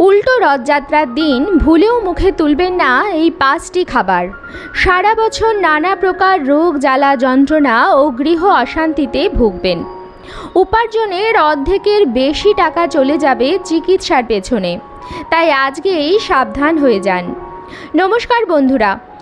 উল্টো রথযাত্রার দিন ভুলেও মুখে তুলবেন না এই পাঁচটি খাবার। সারা বছর নানা প্রকার রোগ, জ্বালা, যন্ত্রণা ও গৃহ অশান্তিতে ভুগবেন। উপার্জনের অর্ধেকের বেশি টাকা চলে যাবে চিকিৎসার পেছনে। তাই আজকেই সাবধান হয়ে যান। নমস্কার বন্ধুরা।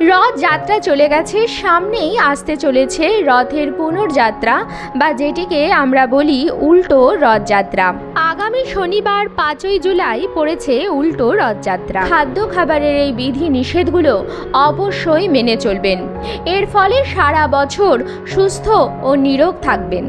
রথ যাত্রা চলে গেছে, সামনেই আসতে চলেছে রথের পুনর্যাত্রা বা যেটিকে আমরা বলি উল্টো রথযাত্রা। আগামী শনিবার পাঁচই জুলাই পড়েছে উল্টো রথযাত্রা। খাদ্য খাবারের এই বিধি নিষেধগুলো অবশ্যই মেনে চলবেন। এর ফলে সারা বছর সুস্থ ও নিরোগ থাকবেন।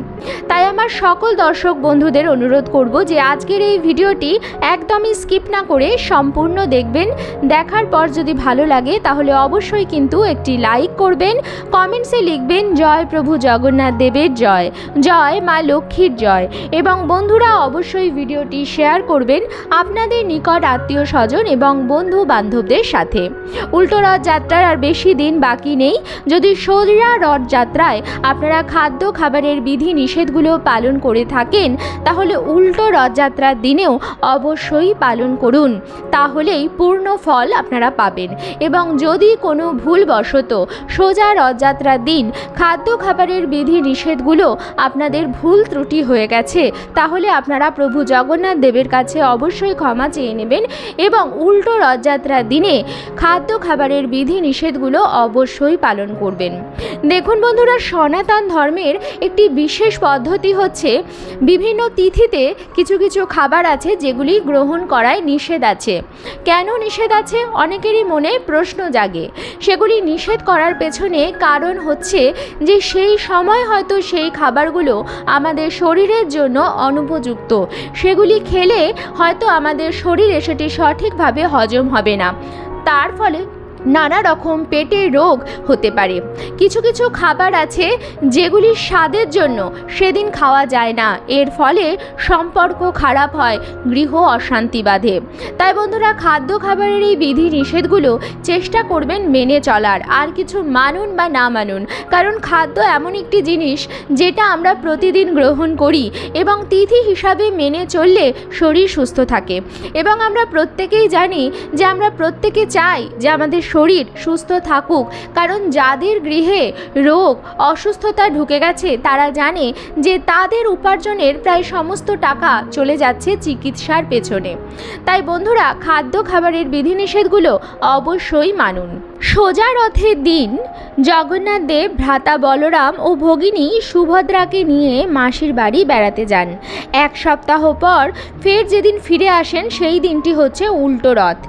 তাই আমার সকল দর্শক বন্ধুদের অনুরোধ করব যে আজকের এই ভিডিওটি একদমই স্কিপ না করে সম্পূর্ণ দেখবেন। দেখার পর যদি ভালো লাগে তাহলে অবশ্যই কিন্তু একটি লাইক করবেন কমেন্টসে লিখবেন, জয় প্রভু জগন্নাথ দেবের জয় জয় মা লক্ষ্মীর জয়। এবং বন্ধুরা অবশ্যই ভিডিওটি শেয়ার করবেন আপনাদের নিকট আত্মীয় স্বজন এবং বন্ধু বান্ধবদের সাথে। উল্টো রথযাত্রার আর বেশি দিন বাকি নেই। যদি সোজা রথযাত্রায় আপনারা খাদ্য, খাবারের বিধি নিষেধগুলো পালন করে থাকেন, তাহলে উল্টো রথযাত্রার দিনেও অবশ্যই পালন করুন। তাহলেই পূর্ণ ফল আপনারা পাবেন। এবং যদি কোনো ভুলবশত সোজা রথযাত্রার দিন খাদ্য খাবারের বিধি নিষেধগুলো আপনাদের ভুল ত্রুটি হয়ে গেছে, তাহলে আপনারা প্রভু জগন্নাথ দেবের কাছে অবশ্যই ক্ষমা চেয়ে নেবেন এবং উল্টো রথযাত্রার দিনে খাদ্য খাবারের বিধি নিষেধগুলো অবশ্যই পালন করবেন। দেখুন বন্ধুরা, সনাতন ধর্মের একটি বিশেষ পদ্ধতি হচ্ছে বিভিন্ন তিথিতে কিছু কিছু খাবার আছে যেগুলি গ্রহণ করায় নিষেধ আছে। কেন নিষেধ আছে? অনেকেরই মনে প্রশ্ন জাগে। সেগুলি নিষেধ করার পেছনে কারণ হচ্ছে যে সেই সময় হয়তো সেই খাবারগুলো আমাদের শরীরের জন্য অনুপযুক্ত। সেগুলি খেলে হয়তো আমাদের শরীরে সেটি সঠিকভাবে হজম হবে না। তার ফলে নানা রকম পেটের রোগ হতে পারে। কিছু কিছু খাবার আছে যেগুলি স্বাদের জন্য সেদিন খাওয়া যায় না। এর ফলে সম্পর্ক খারাপ হয়, গৃহ অশান্তি বাঁধে। তাই বন্ধুরা, খাদ্য খাবারের এই বিধি নিষেধগুলো চেষ্টা করবেন মেনে চলার। আর কিছু মানুন বা না মানুন, কারণ খাদ্য এমন একটি জিনিস যেটা আমরা প্রতিদিন গ্রহণ করি এবং তিথি হিসাবে মেনে চললে শরীর সুস্থ থাকে। এবং আমরা প্রত্যেকেই জানি যে আমরা প্রত্যেকে চাই যে আমাদের শরীর সুস্থ থাকুক, কারণ যাদের গৃহে রোগ অসুস্থতা ঢুকে গেছে, তারা জানে যে তাদের উপার্জনের প্রায় সমস্ত টাকা চলে যাচ্ছে চিকিৎসার পেছনে। তাই বন্ধুরা, খাদ্য খাবারের বিধিনিষেধগুলো অবশ্যই মানুন। সোজা রথের দিন জগন্নাথ দেব, ভ্রাতা বলরাম ও ভগিনী সুভদ্রাকে নিয়ে মাসির বাড়ি বেড়াতে যান। এক সপ্তাহ পর ফের যেদিন ফিরে আসেন, সেই দিনটি হচ্ছে উল্টো রথ।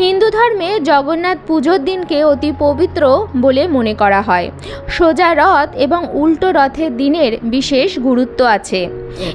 হিন্দু ধর্মে জগন্নাথ পুজোর দিনকে অতি পবিত্র বলে মনে করা হয়। সোজা রথ এবং উল্টো রথের দিনের বিশেষ গুরুত্ব আছে।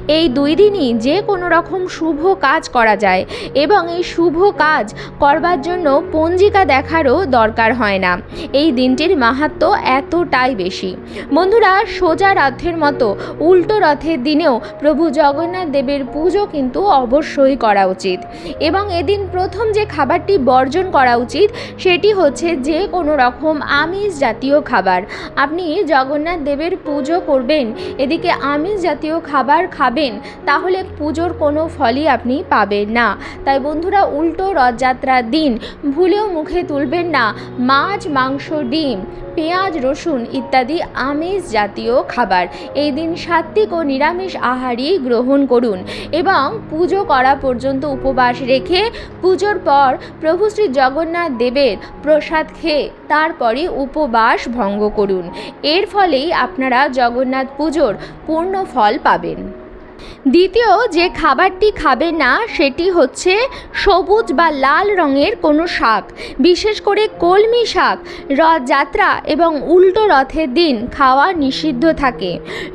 এই দুই দিনই যে কোনো রকম শুভ কাজ করা যায় এবং এই শুভ কাজ করবার জন্য পঞ্জিকা দেখারও দরকার হয় না। এই দিনটির মাহাত্ম এতটাই বেশি। বন্ধুরা, সোজা রথের মতো উল্টো রথের দিনেও প্রভু জগন্নাথ দেবের পুজো কিন্তু অবশ্যই করা উচিত। এবং এদিন প্রথম যে খাবারটি বর্জন করা উচিত, সেটি হচ্ছে যে কোনো রকম আমিষ জাতীয় খাবার। আপনি জগন্নাথ দেবের পুজো করবেন, এদিকে আমিষ জাতীয় খাবার খাবেন, তাহলে পুজোর কোনো ফলই আপনি পাবেন না। তাই বন্ধুরা, উল্টো রথযাত্রার দিন ভুলেও মুখে তুলবেন না, মাছ, মাংস, ডিম। পেঁয়াজ, রসুন ইত্যাদি আমিষ জাতীয় খাবার। এই দিন সাত্বিক ও নিরামিষ আহারই গ্রহণ করুন এবং পুজো করা পর্যন্ত উপবাস রেখে পুজোর পর প্রভু শ্রী জগন্নাথ দেবের প্রসাদ খেয়ে তারপরে উপবাস ভঙ্গ করুন। এর ফলেই আপনারা জগন্নাথ পুজোর পূর্ণ ফল পাবেন। দ্বিতীয়, যে খাবারটি খাবে না, সেটি হচ্ছে সবুজ বা লাল রঙের কোনো শাক, বিশেষ করে কলমি শাক। রথযাত্রা এবং উল্টো রথের দিন খাওয়া নিষিদ্ধ থাকে।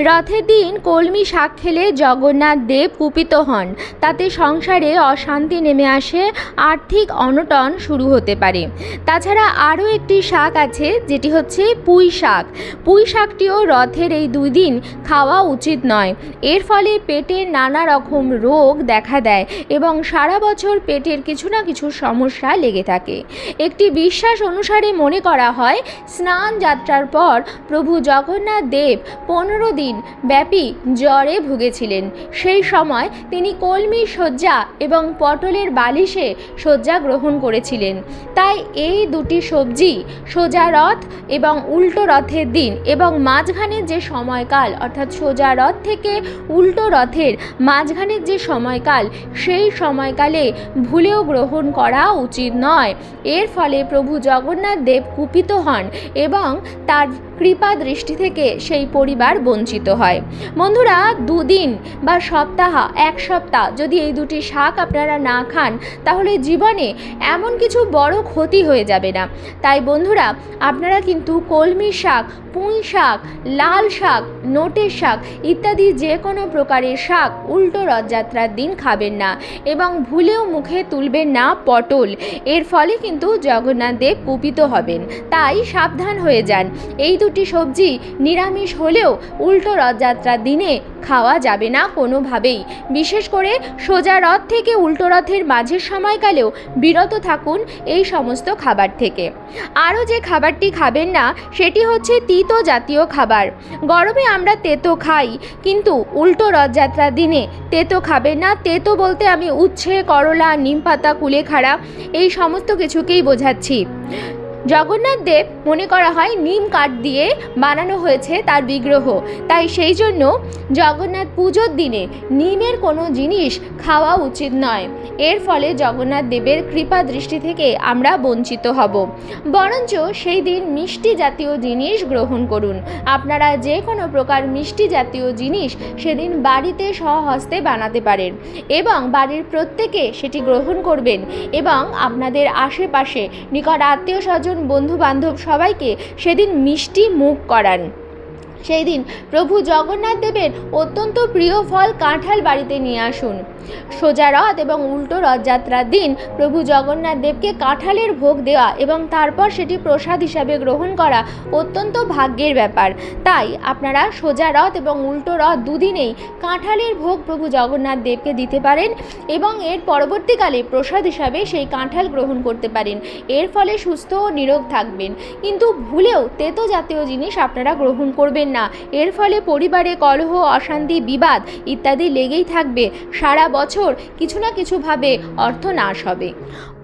রথের দিন কলমি শাক খেলে জগন্নাথ দেব কুপিত হন। তাতে সংসারে অশান্তি নেমে আসে, আর্থিক অনটন শুরু হতে পারে। তাছাড়া আরও একটি শাক আছে, যেটি হচ্ছে পুঁই শাক। পুঁই শাকটিও রথের এই দুই দিন খাওয়া উচিত নয়। এর ফলে পেটে নানা রকম রোগ দেখা দেয় এবং সারা বছর পেটের কিছু না কিছু সমস্যা লেগে থাকে। একটি বিশ্বাস অনুসারে মনে করা হয়, স্নান যাত্রার পর প্রভু জগন্নাথ দেব পনেরো দিন ব্যাপী জ্বরে ভুগেছিলেন। সেই সময় তিনি কলমি শয্যা এবং পটলের বালিশে শয্যা গ্রহণ করেছিলেন। তাই এই দুটি সবজি সোজা রথ এবং উল্টো রথের দিন এবং মাঝখানে যে সময়কাল, অর্থাৎ সোজা রথ থেকে উল্টো রথের মাঝখানের যে সময়কাল, সেই সময়কালে ভুলেও গ্রহণ করা উচিত নয়। এর ফলে প্রভু জগন্নাথ দেব কুপিত হন এবং তার কৃপা দৃষ্টি থেকে সেই পরিবার বঞ্চিত হয়। বন্ধুরা, দুদিন বা সপ্তাহ, এক সপ্তাহ যদি এই দুটি শাক আপনারা না খান, তাহলে জীবনে এমন কিছু বড় ক্ষতি হয়ে যাবে না। তাই বন্ধুরা, আপনারা কিন্তু কলমি শাক, পুঁই শাক, লাল শাক, নোটের শাক ইত্যাদি যে কোনো প্রকারের শাক উল্টো রথযাত্রার দিন খাবেন না এবং ভুলেও মুখে তুলবেন না পটল। এর ফলে কিন্তু জগন্নাথ দেব কুপিত হবেন। তাই সাবধান হয়ে যান। এই দুটি সবজি নিরামিষ হলেও উল্টো রথযাত্রার দিনে খাওয়া যাবে না কোনোভাবেই। বিশেষ করে সোজা রথ থেকে উল্টো রথের মাঝের সময়কালেও বিরত থাকুন এই সমস্ত খাবার থেকে। আরও যে খাবারটি খাবেন না, সেটি হচ্ছে তিতো জাতীয় খাবার। গরমে আমরা তেতো খাই, কিন্তু উল্টো রথযাত্রার দিনে তেতো খাবেন না। তেতো বলতে আমি উচ্ছে, করলা নিম পাতা কুলেখাড়া, এই সমস্ত কিছুকেই বোঝাচ্ছি। জগন্নাথ দেব মনে করা হয় নিম কাঠ দিয়ে বানানো হয়েছে তার বিগ্রহ। তাই সেই জন্য জগন্নাথ পুজোর দিনে নিমের কোনো জিনিস খাওয়া উচিত নয়। এর ফলে জগন্নাথ দেবের কৃপা দৃষ্টি থেকে আমরা বঞ্চিত হব। বরঞ্চ সেই দিন মিষ্টি জাতীয় জিনিস গ্রহণ করুন। আপনারা যে কোনো প্রকার মিষ্টি জাতীয় জিনিস সেদিন বাড়িতে স্বহস্তে বানাতে পারেন এবং বাড়ির প্রত্যেকে সেটি গ্রহণ করবেন এবং আপনাদের আশেপাশে নিকট আত্মীয় স্বজন বন্ধু বান্ধব সবাইকে সেদিন মিষ্টি মুখ করান। সেই দিন প্রভু জগন্নাথ দেবের অত্যন্ত প্রিয় ফল কাঁঠাল বাড়িতে নিয়ে আসুন। সোজা রথ এবং উল্টো রথযাত্রার দিন প্রভু জগন্নাথ দেবকে কাঁঠালের ভোগ দেওয়া এবং তারপর সেটি প্রসাদ হিসাবে গ্রহণ করা অত্যন্ত ভাগ্যের ব্যাপার। তাই আপনারা সোজা রথ এবং উল্টো রথ দুদিনেই কাঁঠালের ভোগ প্রভু জগন্নাথ দেবকে দিতে পারেন এবং এর পরবর্তীকালে প্রসাদ হিসাবে সেই কাঁঠাল গ্রহণ করতে পারেন। এর ফলে সুস্থ ও নিরোগ থাকবেন। কিন্তু ভুলেও তেতো জাতীয় জিনিস আপনারা গ্রহণ করবেন না। এর ফলে পরিবারে কলহ, অশান্তি, বিবাদ ইত্যাদি লেগেই থাকবে। সারা বছর কিছু না কিছুভাবে অর্থ নাশ হবে।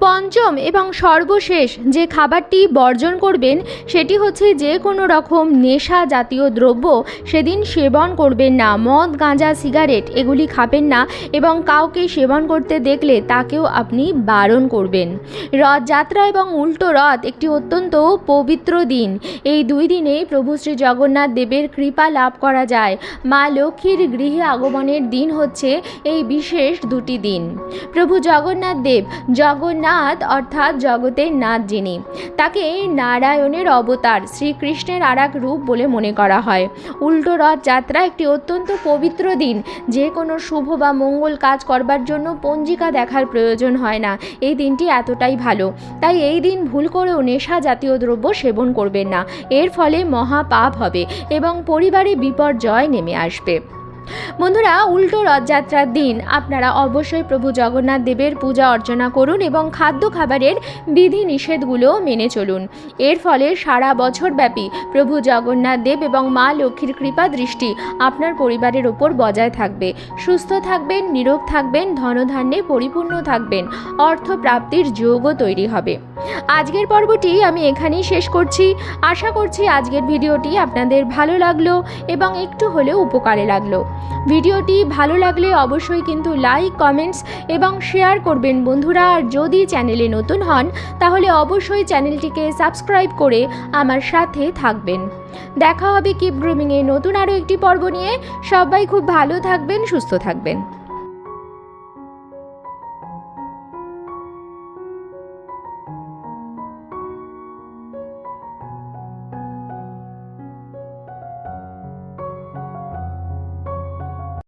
পঞ্চম এবং সর্বশেষ যে খাবারটি বর্জন করবেন, সেটি হচ্ছে যে কোনো রকম নেশা জাতীয় দ্রব্য সেদিন সেবন করবেন না। মদ, গাঁজা, সিগারেট এগুলি খাবেন না এবং কাউকে সেবন করতে দেখলে তাকেও আপনি বারণ করবেন। রথযাত্রা এবং উল্টো রথ একটি অত্যন্ত পবিত্র দিন। এই দুই দিনেই প্রভু শ্রী জগন্নাথ দেবের কৃপা লাভ করা যায়। মা লক্ষ্মীর গৃহে আগমনের দিন হচ্ছে এই বিশেষ দুটি দিন। প্রভু জগন্নাথ দেব জগন্নাথ অর্থাৎ জগতের নাথ যিনি, তাকে নারায়ণের অবতার শ্রীকৃষ্ণের আর এক রূপ বলে মনে করা হয়। উল্টো রথ যাত্রা একটি অত্যন্ত পবিত্র দিন। যে কোনো শুভ বা মঙ্গল কাজ করবার জন্য পঞ্জিকা দেখার প্রয়োজন হয় না। এই দিনটি এতটাই ভালো। তাই এই দিন ভুল করেও নেশা জাতীয় দ্রব্য সেবন করবেন না। এর ফলে মহা পাপ হবে এবং পরিবারে বিপর্যয় নেমে আসবে। বন্ধুরা, উল্টো রথযাত্রার দিন। আপনারা অবশ্যই প্রভু জগন্নাথ দেবের পূজা অর্চনা করুন এবং খাদ্য খাবারের বিধি নিষেধগুলোও মেনে চলুন। এর ফলে সারা বছর ব্যাপী প্রভু জগন্নাথ দেব এবং মা লক্ষ্মীর কৃপা দৃষ্টি আপনার পরিবারের ওপর বজায় থাকবে। সুস্থ থাকবেন, নিরোগ থাকবেন, ধনধান্যে পরিপূর্ণ থাকবেন অর্থ প্রাপ্তির যোগও তৈরি হবে। আজকের পর্বটি আমি এখানেই শেষ করছি। আশা করছি আজকের ভিডিওটি আপনাদের ভালো লাগল এবং একটু হলেও উপকারে লাগল। ভিডিওটি ভালো লাগলে অবশ্যই কিন্তু লাইক, কমেন্টস এবং শেয়ার করবেন বন্ধুরা। আর যদি চ্যানেলে নতুন হন, তাহলে অবশ্যই চ্যানেলটিকে সাবস্ক্রাইব করে আমার সাথে থাকবেন। দেখা হবে কিপ গ্রুমিংয়ে নতুন আরও একটি পর্ব নিয়ে। সবাই খুব ভালো থাকবেন, সুস্থ থাকবেন।